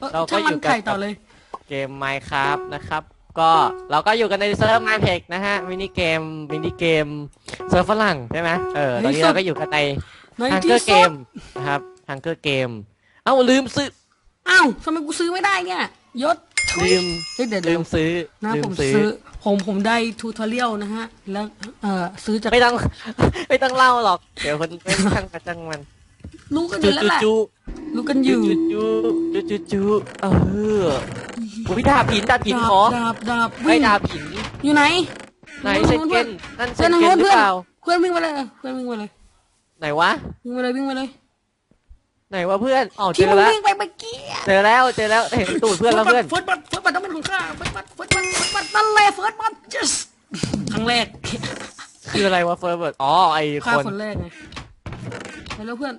เออเราก็ช่างอมันยู่กันไข่ต่อเลย เกม Minecraft นะครับ ก็เราก็อยู่กันในเซิร์ฟ Mineplex นะฮะมินิเกมมินิเกมเซิร์ฟฝรั่งใช่ไหมเออตอนนี้เราก็อยู่กันใน ในฮังที่เกอร์เกสุดมนะครับฮังเกอร์เกม เอ้าลืมซื้อ อ้าวทำไมกูซื้อไม่ได้เนี่ยยศทุยลืม เฮ้ยเดี๋ยวลืเดี๋ยวมซื้อนะลืผมมซื้อซื้อ ผมผมได้ทูทอเรียลนะฮะ แล้วเออซื้อจาก ไม่ต้อง ไม่ต้องเล่าหรอก เดี๋ยวคนไม่ช่างกระจังมัน รู้กันอจูยู่แล้วจูแหละจูรู้กันอจูยู่จูจูจูจูเอออุ้ยดาบหินดาบหินดาขอบดาบดาบไม่วิ่งดาบหินอยู่ไหนไหนเซนเกนนั่นเซเพื่อนนทางเกโน้นนหรืเพื่ออนเปล่าเพื่อนวิ่งไปเลยเพื่อนวิ่งไปเลยไหนวะ วิ่งไปเลยวิ่งไปเลยไหนวะเพื่อนอ๋อเจที่อมึงแล้ว วิ่งไปเมื่อกี้อะเจอแล้วเจอแล้วเห็นตูดเพื่อนแล้วเพื่อน เฟิร์สบัตเฟิร์สบัตต้องเป็นของข้าเฟิร์สบัตเฟิร์สบัตเฟิร์สบัตนั่นแหละเฟิร์สบัต yes ครั้งแรกคืออะไรวะเฟิร์สเบิร์ดอ๋อไอฆ่าคนคนแรกไงไปแล้วเพื่อน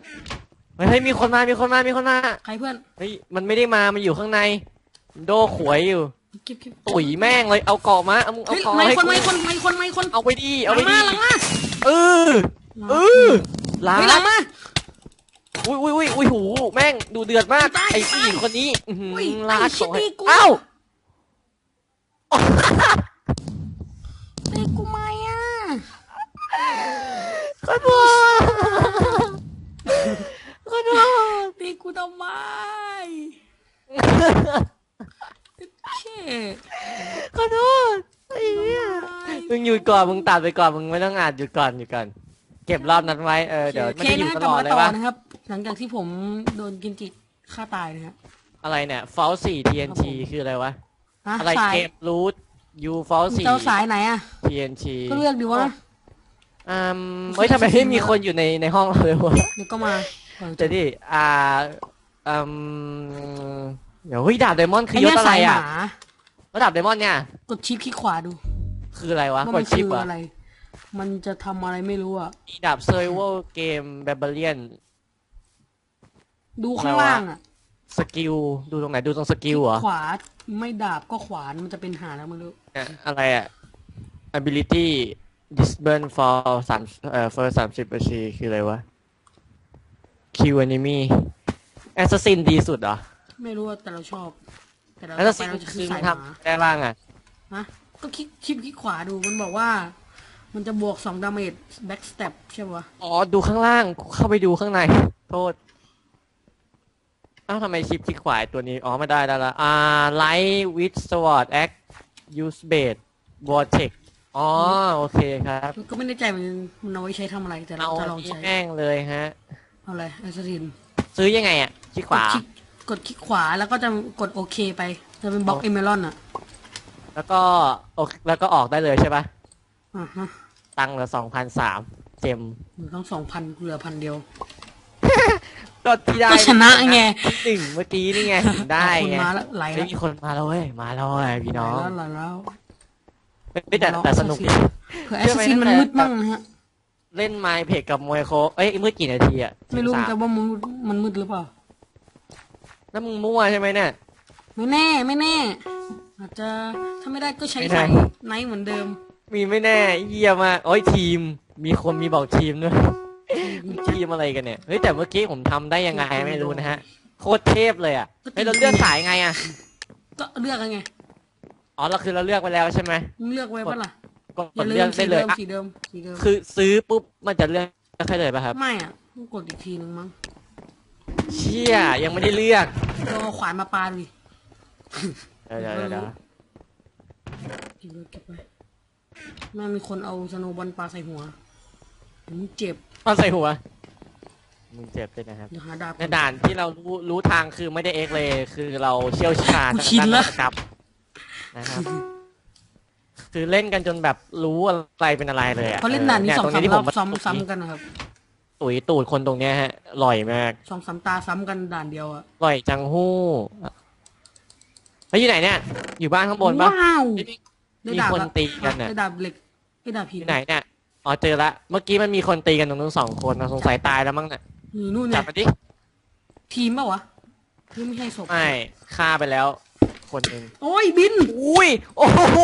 เฮ้ยมีคนมา มีคนมา มีคนมา ใครเพื่อนเฮ้ย มันไม่ได้มา มันอยู่ข้างใน โดขวยอยู่ เก็บเก็บตุ๋ยแม่งเลย เอาเกาะมา เอามึงเอาเฮ้ยเกาะไม่ให้คนกูไม่คนไม่คนไม่คนเอาไปดี เอาไปหลัดีงมาหลังมาเออเออลาเฮ้ยหลังมาอุ้ยอุ้ยอุ้ยอุ้ยหูแม่งดูเดือดมากตายไอ้ผู้หญิงคนนี้อื้อหืออุ้ยลาไอ้ดชิบเกาะให้นี่กูเอ้าเฮ้ยกูไม่อะขอโทษขอโทษ ตีกูทำไมเช่ขอโทษไอ้เหี้ยมึงหยุดก่อนมึงตัดไปก่อนมึงไม่ต้องอ่านหยุดก่อนหยุดก่อนเก็บรอบนั้นไว้เออเดี๋ยวมันจะอยู่ตลอดเลยต่อวะนะครับ หลังจากที่ผมโดนกินจิฆ่าตายนะฮะอะไรเนี่ยฟอลสี่ TNT คืออะไรวะฮอะไรสายเกมรูทยูฟอลสี่ เจ้าสายไหนอะ TNT ก็เลือกดีวะอืมเฮ้ยทำไมไม่มีคนอยู่ในในห้องเราเลยวะเดี๋ยวก็มา เออเดี๋ยวดิอ่าอืมเดี๋ยวเฮ้ยดาบไดมอนด์คืไอ้อยเนี่ยศอะไรสายหอะมาแล้วดาบไดมอนด์เนี่ย กดชิปคลิกขวาดูคืออะไรวะว่ากมัดนชิปคือเหรออะไร มันจะทำอะไรไม่รู้อะ มีดาบเซอร์เวอร์เกมแบเบเลียน ดูข้างล่างอะสกิลดูตรงไหนดูตรงสกิลเหรอขวาไม่ดาบก็ขวานมันจะเป็นหาแล้วไม่รู้ เนี่ยอะไรอะ ability disburn for สามเอ่อ for สามสิบนาทีคืออะไรวะ kill enemy assassin ดีสุดเหรอไม่รู้ว่าแต่เราชอบ แต่เรา assassin เราจะคืคืออสายทหมาำได้บ้างอะ ฮะก็คลิกชิปคลิกขวาดูมันบอกว่า มันจะบวกสองดาเมจแบ็กสเต็ปใช่ปะอ๋อ ดูข้างล่าง เข้าไปดูข้างใน โทษ อ้าวทำไมชิปคลิกขวาไอ้ตัวนี้ อ๋อไม่ได้แล้วละอ่า light with sword act use bait vortex อ๋อ โอเคครับก็ไม่แน่ใจมันมันเอาไว้ใช้ทำอะไรแต่เราเอาจะอันลองนี้ใช้ แม่งเลยฮะ เอาอะไรไอซ์รินซื้อยังไงอะคลิกขวา กดคลิกกดคลิกขวาแล้วก็จะกดโอเคไป จะเป็นบล็อกโอเอเมรอนอะแล้วก็โอเคแล้วก็ออกได้เลยใช่ปะอ่าฮะตังค์ละสองพันสามเจมมันต้องสองพันเหลือพันเดียวก็ที่ได้ก็ชนะไง หนึ่งเมื่อกี้นี่ไงถึงได้คุณไงมาแล้วไหลไม่แล้วมีคนมาแล้วเว้ยมาแล้วเว้ยพี่น้องไหลแล้วไม่แต่แต่สนุกดี เผื่อแอสซินมันมืดมั่งนะฮะ เล่นไมค์เพจกับมวยโคเอ้ยมืดกี่นาทีอะไม่รู้เหมือน13กันว่ามันมันมืดหรือเปล่า แล้วมึงมั่วใช่ไหมเนี่ย ไม่แน่ไม่แน่ อาจจะถ้าไม่ได้ก็ใช้ไม่แน่สายไนท์เหมือนเดิมมีไม่แน่เยี่ยมากโอ้ยทีม มีคนมีบอกทีมด้วยทีมอะไรกันเนี่ยเฮ้ยแต่เมื่อกี้ผมทำได้ยังไงไม่รู้นะฮะ โคตรเทพเลยอะเฮ้ยเราเลือกสายไงอะก็เลือกยังไงอ๋อเราคือเราเลือกไปแล้วใช่ไหม มึงเลือกไว้ปะล่ะ กดอย่าลืเลือกมได้สีเลเดิยมอะสีเดิมสีเดิมคือซื้อปุ๊บมันจะเลือกแค่เลยป่ะครับ ไม่อะต้องกดอีกทีนึงมั้งเชี่ยยังไม่ได้เลือกลองเอาขวานมาปาดูดิเดี๋ยวเดี๋ยวเดี๋ยวเดี๋ยวเก็บไว้เก็บไว้แม่งมีคนเอาสโนว์บอลปาใส่หัวผมเจ็บเอาใส่หัวมึงเจ็บเลยนะครับ เดี๋ยวหาดาบในด่านที่เรารู้รู้ทางคือไม่ได้เอ็กเลยคือเราเชี่ยวชาญกูชินแล้วครับนะครับ คือเล่นกันจนแบบรู้อะไรเป็นอะไรเลยอะเขาเล่นด่านนี้ยสองตรสามที่รผอบมาซ้ำซ้ำกันนะครับตุ๋ยตูดคนตรงเนี้ยฮะอร่อยมากสองสามตาซ้ำกันด่านเดียวอะอร่อยจังหู้เฮ้ยอยู่ไหนเนี่ย อยู่บ้านข้างบนปะว้าวเฮ้ยได้มีดาบคนละตีกันน่ะได้ดาบเหล็กได้ดาบอหินยู่ไหนเนี่ยอ๋อเจอละเมื่อกี้มันมีคนตีกันตรงนู้นสองคนนะสงสัยตายแล้วมั้งเนี่ยอยู่นู่นจัเนี่บยมาดิทีมปะวะคือไม่ใช่ศพไม่ฆ่าไปแล้ว คนหนึ่งโอ้ยบินอุ้ยโอ้โห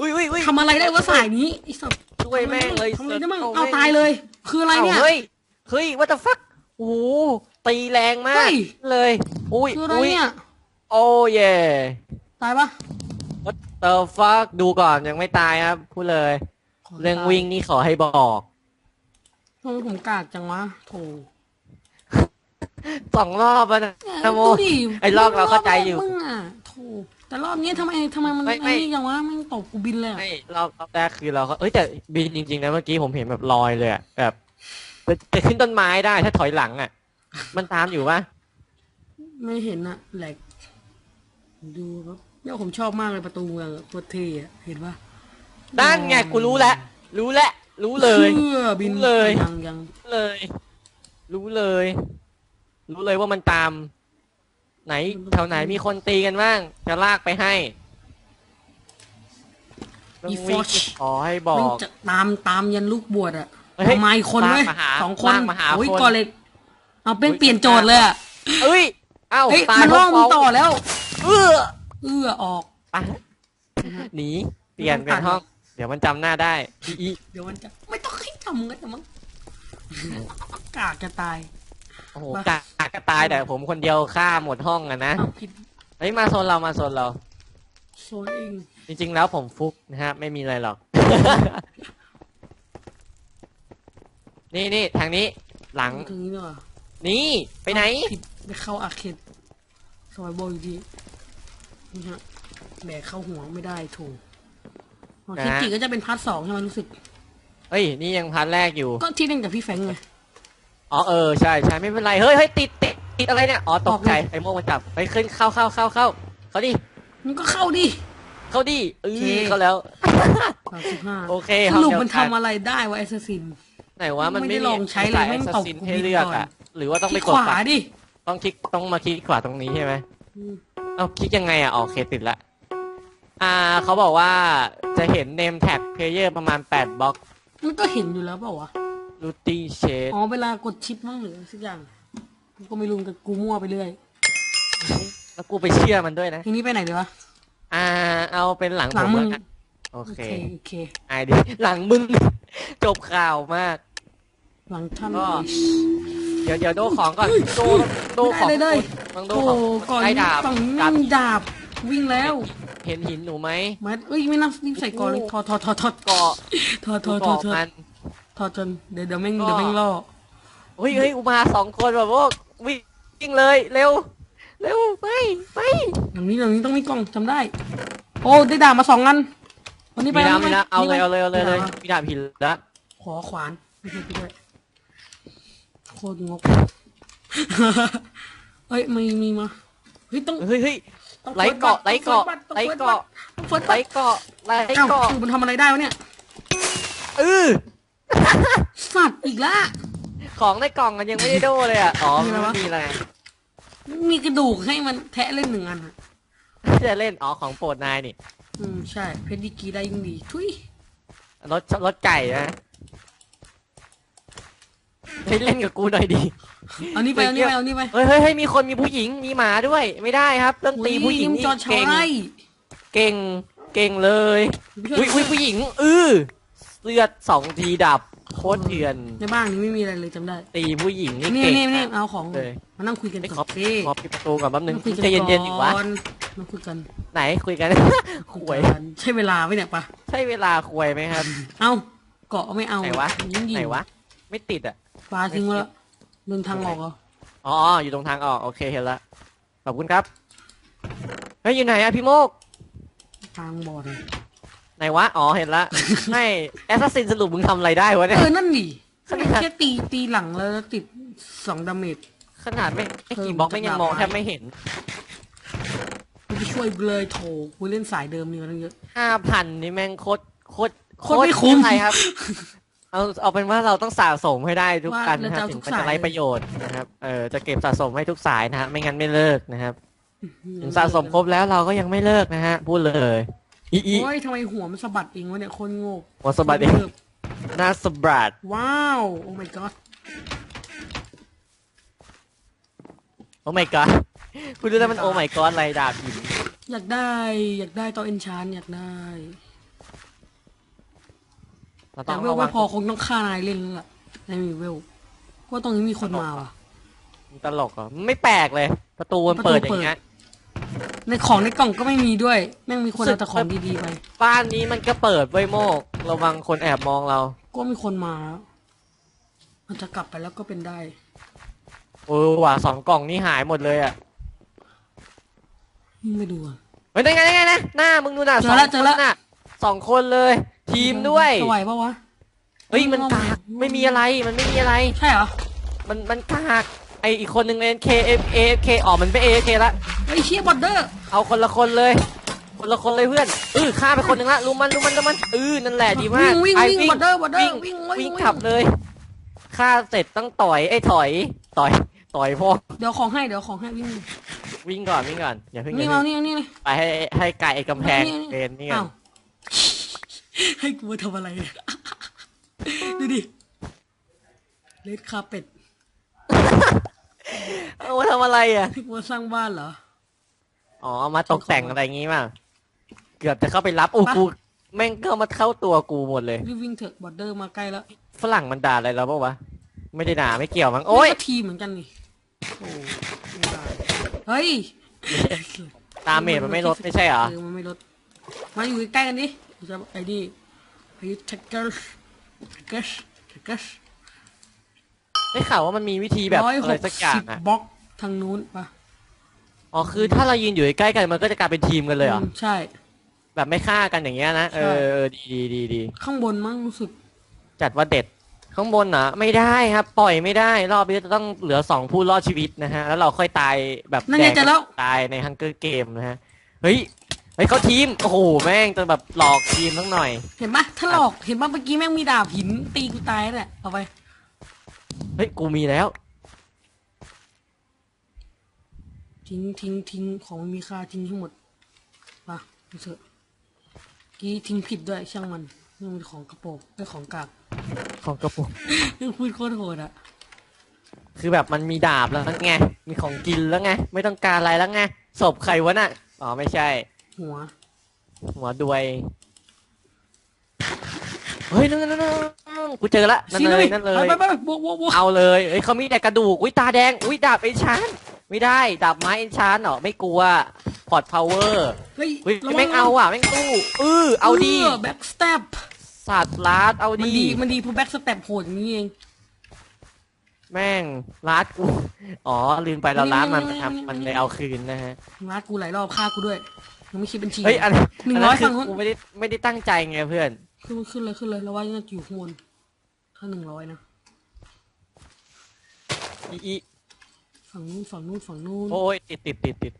อุ้ยอุ้ยอุ้ย ทำอะไรได้วะสายนี้ไอ้สัตว์ช่วยแม่งเลยทำอะไรได้มั่งโเอาตายเลย คืออะไรเนี่ยาเฮ้ย เฮ้ย what the fuck โอ้โหตีแรงมาเฮ้กย เลย อุ้ยคืออะไรอุ้ยเนี่ย โอ้เย่ ตายปะ What the fuck ดูก่อนยังไม่ตายครับพูดเลยขอเรื่องตายวิ่งนี่ขอให้บอก ทำไมผมกากจังวะโถสองรอบแล้วนะนะโมดูดิไอ้รอบเราเข้าใจอยู่ มึงอะโถ แต่รอบนี้ทำไมทำไมมันไม่ไม่ ไอ้นี่ยังวะแมันตบกูบินเลยอะไม่รอบรอบแรกคือเราก็เอ้ยแต่บินจริงๆนะเมื่อกี้ผมเห็นแบบลอยเลยอะแบบจะจะขึ้นต้นไม้ได้ถ้าถอยหลังอะมันตามอยู่ปะไม่เห็นอะแหลกดูครับเนี่ยผมชอบมากเลยประตูเมืองอะโคตรเท่อะเห็นปะนั่นไงกูรู้แล้วรู้แล้วรู้เลยเพื่อบินรู้เลย ยังยัง รู้เลย รู้เลย รู้เลยว่ามันตาม ไหนแถวไหนมีคนตีกันบ้าง จะลากไปให้ต้องวิ่งขอให้บอมันกจะตามตามยันลูกบวชอะเฮ้ยมาอีกคนเว้ยลากมาหาสองคนลากมาหาโอ้ยคนก่อนเลยเอาเป็นอุ๊ยเปลี่ยนโจทย์เลยอะเอ้ยเอ้าเฮ้ยตายมันล่องเพมึงราะต่อแล้ว เออเอื้อออกไปหนีเปลี่ยนไม่ต้องเป็นห้องตัดเดี๋ยวมันจำหน้าได้อีอีเดี๋ยวมันจะไม่ต้องให้ทำกันแต่มั้งกากจะตาย โอ้โหมากากกระตายแต่ผมคนเดียวฆ่าหมดห้องอะนะเอาผิดเฮ้ยมาโซนเรามาโซนเรา โซนเองจริงๆแล้วผมฟุกนะฮะ ไม่มีอะไรหรอก นี่นี่ทางนี้ หลัง ถึงนี้ด้วยนี่ไปไหน ผิดไปเข้าอาร์เคดสมัยโบอยู่ดีนี่ฮะแบกเข้าหัวไม่ได้ถูกอ๋อนะคิฮะจิก็จะเป็นพาร์ทสองใช่ไหมรู้สึก เฮ้ย นี่ยังพันแรกอยู่ ก็ที่เล่นกับพี่แฟรงค์ไง อ๋อเออใช่ใช่ไม่เป็นไรเฮ้ยเฮ้ยติดติดติดอะไรเนี่ยอ๋อตกใจออกเลยไอ้โม่งมันจับไปขึ้นเข้าเข้าเข้าเข้าเขาดิมันก็เข้าดิ เข้าดิเอโอเค อเขาแล้ว สามสิบห้าโอเคสห้องรุปเดียวมันกัทำอะไรได้วะแอสซัสซิน ไหนว่ามันไม่ไม่ได้ลองใช้เลยสาแม่งตบ Assassin กูให้บินเลือกก่อนอะหรือว่าต้องไปที่กขดวาฝั่งดิต้องคลิกต้องมาคลิกขวาตรงนี้ใช่ไหม อืมเอาคลิกยังไงอะอ๋อโอเคติดละอ่าเขาบอกว่าจะเห็น name tag player ประมาณ8บล็อกมันก็เห็นอยู่แล้วเปล่าวะ รูตี้เชดอ๋อเวลากดชิปมั่งหรือสักอย่างกูก็ไม่รู้กับกูมั่วไปเรื่อยแล้วกูไปเชื่อมันด้วยนะ ทีนี้ไปไหนดีวะอ่า เอาเป็นหลังหลัผงมมึแล้งวกันโอโอเคเคโอเค ไอดีหลังมึง จบข่าวมาก หลังท่านก็เลยเดี๋ยวเดี๋ยวโดของก่อนโดโดของได้เลยต้องโดโอ้ของก่อนไอ้ดาบฝั่งนี้ดาบมีดาบ วิ่งแล้วเห็นหินหนูไหมมาเอ้ยไม่น่ารีบใส่ก่อนเลยถอดถอดถอดถอดเกาะถอดถอดถอดถอเกาะมัดนถ อดจนเดี๋ยวเดี๋ยวแม่งก็ เดี๋ยวแม่งล่อเฮ้ยเฮ้ยอุมาสองคนแบบว่าวิ่งเลยเร็ว เร็วไปไป หลังนี้หลังนี้ต้องมีกล่องจำได้ โอ้ได้ดาบมาสองอันวันนี้ไปมีแล้ววันมีนี้แล้วไปเอาเลยนี่เอาเลยเอาเลยเลยไปมีดาบหินแล้วขอขวานไม่ใช่พี่ด้วยโคตรงก เอ้ยมีมีมาเฮ้ยต้องเฮ้ยเฮ้ย ต้องไหลเกาะไหลเกาะต้องไหลเฟิร์สเกาะ ต้องเฟิร์สไหลบัตรเกาะไหลเอ้าเกาะคือมันทำอะไรได้วะเนี่ย เออสัตว์ อีกละ ของในกล่องมันยังไม่ได้โดเลยอะ อ๋อมีอะไรวะไม่มีอะไรมีกระดูกให้มันแทะเล่นหนึ่งอันอะจะเล่น อ๋อ ของโปรดนายนี่ อืมใช่ เพชรดีกรีได้ยิ่งดีทุยรถรถไก่นะเฮ้ยเล่นกับกูหน่อยดิ เอานี่ไปเอานี่ไปเอานี่ไปเฮ้ยเฮ้ยเฮ้ยมีคนมีผู้หญิง มีหมาด้วย ไม่ได้ครับ ต้องตีผู้หญิงอุ้ยนี่จอชาเก่ง ยเก่ง เก่งเลย อุ้ยอุ้ยผู้หญิง อือเลือดสองทีดับ โคตรเถื่อน ในบ้านนี้ไม่มีอะไรเลยจำได้ ตีผู้หญิงนี่นี่เก่งนี่นี่นะเอาของเลยมานั่งคุยกันไม่ก่ขออนสิขอปิดประตูก่อนแป๊บนึงนั่งคุยกันใจเย็นๆอยู่วะก่อนนั่งคุยกันไหนคุยกันคุคุยกันใช่เวลาไหมเนี่ยปะใช่เวลาคุยไหมครับ เอาเกาะไม่เอาไหนวะ ยิ่งยิงไหนวะ ไม่ติดอะ ปลาทิ้งไว้แล้วเดินทางออกเหรออ๋อ อยู่ตรงทางออก โอเคเห็นละ ขอบคุณครับ เฮ้ย อยู่ไหนอะพี่โมก ทางบอดเลย ไหนวะ อ๋อ เห็นละให้แอสซัสซินสรุปมึงทำอะไรได้วะเนี่ย เออ นั่นดิขนาด แค่ตีตีหลังแล้วติดสองดาเมจ ขนาดไม่ไม่เพิ่มกี่บล็อกไม่ยังมองจากแทดาบบไม่เห็นกูจะช่วยกูเลยโถกูเล่นสายเดิมนี่มาตั้งเยอะ ห้าพันนี่แม่งโคตรโคตรโคตรไม่คุ้มใช่ครับ เอาเอาเป็นว่าเราต้องสะสมให้ได้ทุกว่ากันแล้วนะคจะรับเอาถึทุงกมันสาย จะไรประโยชน์นะครับ เออจะเก็บสะสมให้ทุกสายนะฮะไม่งั้นไม่เลิกนะครับ ถึงสะสมครบแล้วเราก็ยังไม่เลิกนะฮะพูดเลย อีอีโอ้ยทำไมหัวมันสะบัดเองวะเนี่ยโคนโง่วอสบัดเองหน่าสบรัดว้าวโอ้ my god โอ้ my god คุณรู้แล้วมันโอ้ my god อะไรดาบหินอยากได้อยากได้ตอนเอนชานอยากได้เราต้แต่องเวลระวัไม่งพอคงต้องฆ่านายเล่นแล้วล่ะไม่มีเวลเพราะว่าตรงนี้มีคนมาว่ะ ตลกเหรอะไม่แปลกเลยตประตูมันเปิดอย่างเงี้ย ในของในกล่องก็ไม่มีด้วย แม่งมีคนสึกเอาแต่ของดีๆไปบ้านนี้มันก็เปิดไว้ยโมก ระวังคนแอบมองเรา ก็มีคนมาแล้วมันจะกลับไปแล้วก็เป็นได้เออว่ะสองกล่องนี่หายหมดเลยอะยิ่งไม่ดูอะเฮ้ยได้ไงได้ไงนะหน้ามึงดูน่ะเจอละสงเจอละคนน่ะสองคนเลย ทีมด้วยจะไหวปะวะ เฮ้ยมันกากไม่มีอะไรมันไม่มีอะไร ใช่เหรอมันมันกาก ไออีกคนหนึ่งเอ็นเคเอฟเอฟเคออกมันไปเอฟเคละ ไอ้เชี่ยบอดเดอร์เอาคนละคนเลย คนละคนเลยเพื่อนเออฆ่าไปคนหนึ่งละลุมมันลุมมันลุมมันเออนั่นแหละดีมากวิ่งไปวิ่งวิ่งบอดเดอร์บอดเดอวิ่ร์งวิ่งวิ่งขับเลยฆ่าเสร็จต้องต่อยไอ้ถอยต่อยต่อยพวกเดี๋ยวของให้เดี๋ยวของให้วิ่งวิ่งก่อนวิ่งก่อนอย่าเพิ่งอนี่ย่ามาเพิ่งนี่นี่เลย ไปให้ให้ไก่ไอ้กำแพงนี่เป็นนี่กัอ้านวให้กูมาทำอะไรเนี่ยดูดิเลดคาเป็ด เอามาทำอะไรอะให้กูมาสร้างบ้านเหรอ อ๋อเอามาตกแต่งอะไรอย่างงี้มาเกือบจะเข้าไปรับโอ้ปะกูแม่งเข้ามาเข้าตัวกูหมดเลย รีบวิ่งเถอะบอดเดอร์มาใกล้แล้วฝรั่งมันด่าอะไรเราปะวะ ไม่ได้ด่าไม่เกี่ยวมั้ง โอ๊ยนี่ก็ทีมเหมือนกันนี่ โอ้ไม่ได้เฮ้ยตาเมจมันไม่ลดไม่ใช่เหรอ เออมันไม่ลด มาอยู่ใกล้ๆกันดิจะไอ้นี่ไอ้แท็กเกอร์แท็กเกอร์แท็กเกอร์ ได้ข่าวว่ามันมีวิธีแบบร้อยอะหไรกสักอย่าสิงบอะบล็อกทางนู้นปะอ๋อคือถ้าเรายืนอยู่ใกล้ๆกันมันก็จะกลายเป็นทีมกันเลยเหรอมใช่ แบบไม่ฆ่ากันอย่างเงี้ยนะเออเออดีดีดีดีข้างบนมั้งรู้สึก จัดว่าเด็ดข้างบนนะไม่ได้ครับ ปล่อยไม่ได้ รอบนี้จะต้องเหลือสองผู้รอดชีวิตนะฮะ แล้วเราค่อยตายแบบนั่นไงดกเจะแล้ว ตายในฮังเกอร์เกมนะฮะเฮ้ยเฮ้ยเขาทีมโอ้โหแม่งจะแบบหลอกทีมทั้งหน่อย เห็นปะถ้าหลอกเห็นปะเมื่อกี้แม่งมีดาบหินตีกูตายแหละเอาไป เฮ้ย กูมีแล้ว ทิ้งทิ้งทิ้งของมันมีค่าทิ้งทั้งหมดปะเอาเถอะกี้ทิ้งผิดด้วยช่างมันนี่มันของกระโปรงไอ้ของกากของกระปุกนี่พูดโคตรโหดอะคือแบบมันมีดาบแล้วไง มีของกินแล้วไง ไม่ต้องการอะไรแล้วไงศพใครวะน่ะ อ๋อไม่ใช่ หัว หัวดวย เฮ้ยนั่นนั่นนั่นนั่นกูเจอละนั่นเลยนั่นเลย ไปไปไปบวกบวกบวกเอาเลยเอ้ยเขามีแต่กระดูกอุ้ยตาแดงอุ้ยดาบเอนชานไม่ได้ดาบไม้เอนชานเหรอไม่กลัวพอร์ตพาวเวอร์เฮ้ยอุ้ยระวัแม่งเอาอะแม่งตู้เออเอาดีแบ็กสเต็ปสัตว์ลาดเอามันดี ดีมันดีเพราะแบ็กสเต็ปโหดอย่างนี้เองแม่งลาดกูอ๋อลืมไปเราล้าดมันนี่ครับนี่มันนี่เลยเอาคืนนะฮะรัดกูหลายรอบฆ่ากูด้วยยังไม่คิดเป็นทีเฮ้ยอันหนึ่งอันร้นั้อยนคืฝั่องนู้น กูไม่ได้ไม่ได้ตั้งใจไงเพื่อน ขึ้นขึ้นเลยขึ้นเลยแล้วว่าน่าจะอยู่ข้างบนถ้าหนึ่งร้อยนะอีอีฝั่งนู้นฝั่งนู้นฝั่งนู้นโอ้ยติดติดติดติด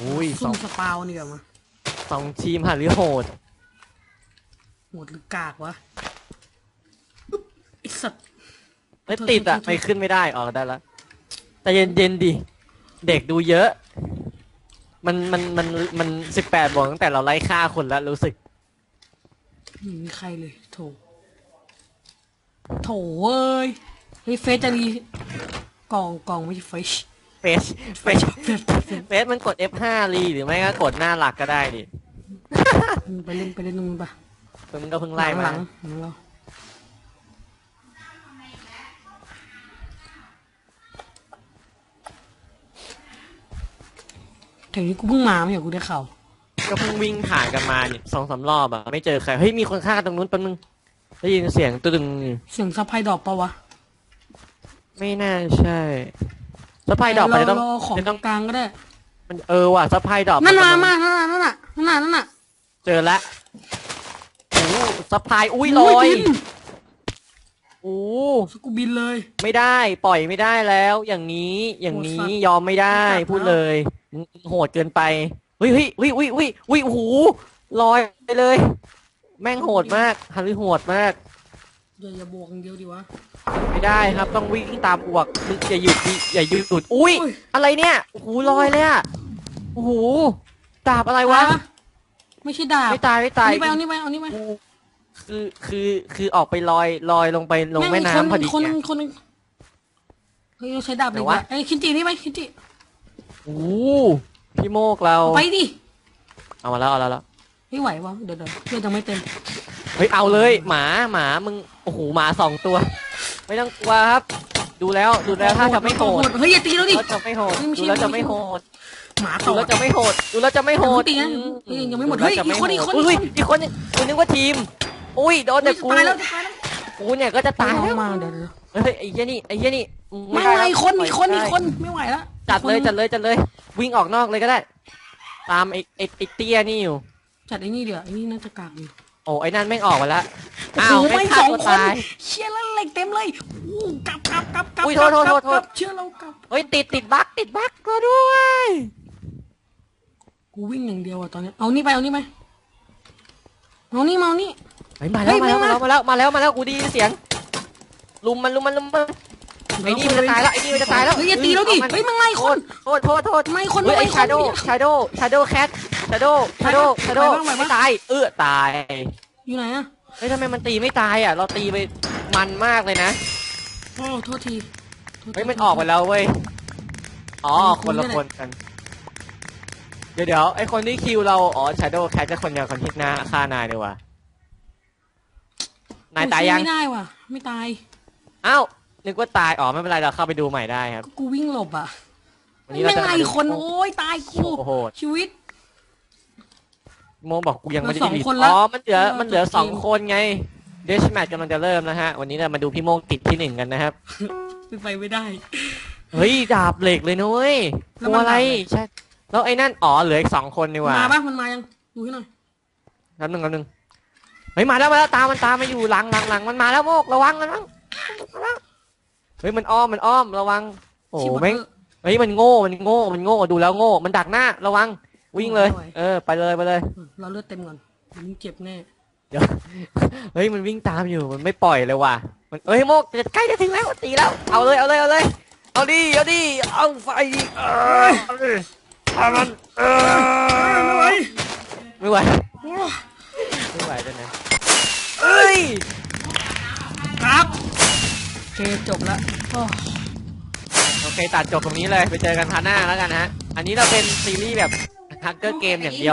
อุ้ยสซุ่อมงสปาวนี่แบบมาสองทีมหาหรือโหด โหดหรือกากวะอุ๊บไอสัตว์ ไม่ติดอะไม่ขึ้นไม่ได้อ๋อได้ละแต่เย็นเย็นๆดิ เด็กดูเยอะ มันมันมันมันสิบแปดบวกตั้งแต่เราไล่ฆ่าคนแล้วรู้สึก ไม่มีใครเลยโถโถเว้ยเฮ้ยเฟสจะรีกล่องกล่องไม่ใช่เฟสเฟสเฟสเฟสเฟสเฟสมันกด F5 รีหรือไม่ก็กดหน้าหลักก็ได้ดิไปเล่นไปเล่นตรงนู้นปะ มันก็เพิ่งหไล่ลังหมาลังหลังเรา ถึงนี้กูเพิ่งมาไม่เหรอกูได้ข่าวก็เพิ่งวิ่งผ่านกันมาเนี่ยสองสามรอบอะไม่เจอใครเฮ้ยมีคนฆ่ากันตรงนู้นแป๊บนึงได้ยินเสียงตึงเสียงซับไพดรอปปะวะไม่น่าใช่สปายดอกมันจะต้องรอของจะต้องกลางก็ได้ มันเออว่ะสปายดอกนั่นกำมาลังมานั่นน่ะนั่นน่ะนั่นน่ะนั่นน่ะเจอละโอ้สปายอุ้ยลอุ้อยบิน โอ้สกูบินเลย ไม่ได้ปล่อยไม่ได้แล้ว อย่างนี้อย่างโหดนี้สัตว์ยอมไม่ได้โหดสัตว์พูดเลยมึงโหดเกินไปเฮ้ยเฮ้ยเฮ้ยเฮ้ยเฮ้ยเฮ้ยโอ้โหลอยไปเลย แม่งโหดมากฮันรี่โหดมากอย่าอย่าบวกอย่างเดียวดีวะไม่ได้ครับต้องวิ่งตามอวกมึงอย่าหยุดดิอย่าหยุดหยุดอุ้ยอุ้ยอะไรเนี่ยโอ้โหลอยเลยอะโอ้โหดาบอะไรวะตายปไม่ใช่ดาบไม่ตายไม่เอาตายนี่ไปเอานี่ไปเอานี่ไปกู คือคือคือออกไปลอยลอยลงไปลงแม่งน้ำพอดีคนหไงนึงคนหนึงเฮ้ยใช้ดาบไหนดีกวะว่าไอ้ยคินจินี่ไหมคินจิโอ้โหพี่โมกเราไปดิเอามาแล้วเอาแล้วแล้วไม่ไหววะเดี๋ยวเดี๋ยวเพื่อนยังไม่เต็มเฮ้ยเอาเลยหมาหมามึงโอ้โหหมาสองตัว ไม่ต้องกลัวครับ ดูแล้วดูแล้วถ้าจะไม่โหดเฮ้ยอย่าตีแล้วดิเราจะไม่โหดไม่ใช่ดูแล้วจะไม่โหดหมาดูต่อแล้วจะไม่โหดดูแล้วจะไม่โหดอย่าเพิ่งตีนะเฮ้ยยังไม่หมดแล้วจะเฮ้ยอีกคนอีกคนโหดอีอุ้กคนยอีกคนกูนึกว่าทีม อุ้ยโดนเฮ้แต่ยจะกูตายแล้วจะตายแล้วกูเนี่ยก็จะตายน้แล้องวมาเดี๋ยวเดี๋ยวเฮ้ยไอ้เหี้ยนี่ไอ้เหี้ยนี่อืไม่ด้ไหวแล้วคนอีกคนปอีล่กยคนไม่ไหวแล้วจัดเลยจัดเลยจัดเลย วิ่งออกนอกเลยก็ได้ ตามไอ้ไอ้ไอ้เตี้ยนี่อยู่ จัดไอ้นี่เดี๋ยวไอ้นี่น่าจะกากอยู่โอ้ไอ้นั่นไม่งออกมาแล้วโอ้อ้าโหวไม่ไม่ฆ่าสองตัวคนตาย เชียร์แล้วเหล็กเต็มเลยอู้กลับกลับกลับกลับอุ้ยโทษโทษกลับโทษกลับเชื่อเรากลับเฮ้ยติดติดบั๊กติดบั๊กก็ด้วย กูวิ่งอย่างเดียวอะตอนนี้เอานี่ไปเอานี่ไปเอานี่มาเอานี่ เฮ้ยมาเฮ้แล้วยมาแล้วไม่มามาแล้วมาแล้วมาแล้วมาแล้วกูไดีเสียง ลุมมันลุมมันลุมมันไอ้นี่มันจะตายแล้วไอ้นี่มันจะตายแล้วเฮ้ยอย่าตีแล้วดิอามันเฮ้ยมันไล่คน โทษโทษโทษไม่คนเฮ้ยไม่ไอ้คนชาโดชาโดชาโดแคทชาโดชาโดชาโดไหวบ้างไหวบ้าง ไม่ตายเออตายอยู่ไหนอะเฮ้ยทำไมมันตีไม่ตายอะ เราตีไปมันมากเลยนะโอ้โทษทีโทษที เฮ้ยมันออกไปแล้วเว้ยอ๋ออัคนนนี้ละคุณคนกัน เดี๋ยวเดี๋ยวไอคนที่คิวเราอ๋อชาโดแคทจะคนเดียวคนที่หน้าฆ่านายดีกว่า นายตายยัง ไม่ได้ว่ะ ไม่ตายอ้าวนึกว่าตาย อ๋อ ไม่เป็นไร เราเข้าไปดูใหม่ได้ครับ ก็กูวิ่งหลบอะวันนี้เรายังจะไงมาดูคนโอ้ยตายกูโอ้โหชีวิต โมบอกกูยังไม่ได้เราสองดีคนละอ๋อ มันเหลือ เรามันเหลือจบสองเกม คนไง เดชแมทกำลังจะเริ่มนะฮะ วันนี้เรามาดูพี่โมงติดที่หนึ่งกันนะครับ เป็นไปไม่ได้ เฮ้ย ดาบเหล็กเลยนะเว้ยแล้วตัมัวนอะไร ดาบเหล็ก ใช่ แล้วไอ้นั่น อ๋อ เหลืออีกสองคนนี่หว่ามาปะมันมายังดูให้หน่อย แป๊บนึงแป๊บนึง เฮ้ยมาแล้วมาแล้วตามมันตามมาอยู่หลังหลังหลังมันมาแล้วโมกระวังระวังเฮ้ยมันอ้อมมันอ้อมระวัง โอ้ชิบะแม่งเฮ้ยมันโง่มันโง่มันโง่ดูแล้วโง่ มันดักหน้าระวังวิ่งเลย เออไปเลยไปเลยเราเลือดเต็มก่อนเดี๋ยวมึงเจ็บแน่เฮ้ยมันวิ่งตามอยู่มันไม่ปล่อยเลยว่ะ มันเอ้ยโมกจะใกล้จะถึงแล้วตีแล้วเอาเลยเอาเลยเอาเลยเอาดิเอาดิเอาไฟดิเออเอาดิเอามันเออไม่ไหวไม่ไหวไม่ไหวด้วยนะ เอ้ยครับโอเคจบแล้วโอ้โอเคตัดจบตรงนี้เลยไปเจอกันพาร์ทหน้าแล้วกันนะฮะ อันนี้เราเป็นซีรีส์แบบฮักเกอร์เกมอย่างเดียว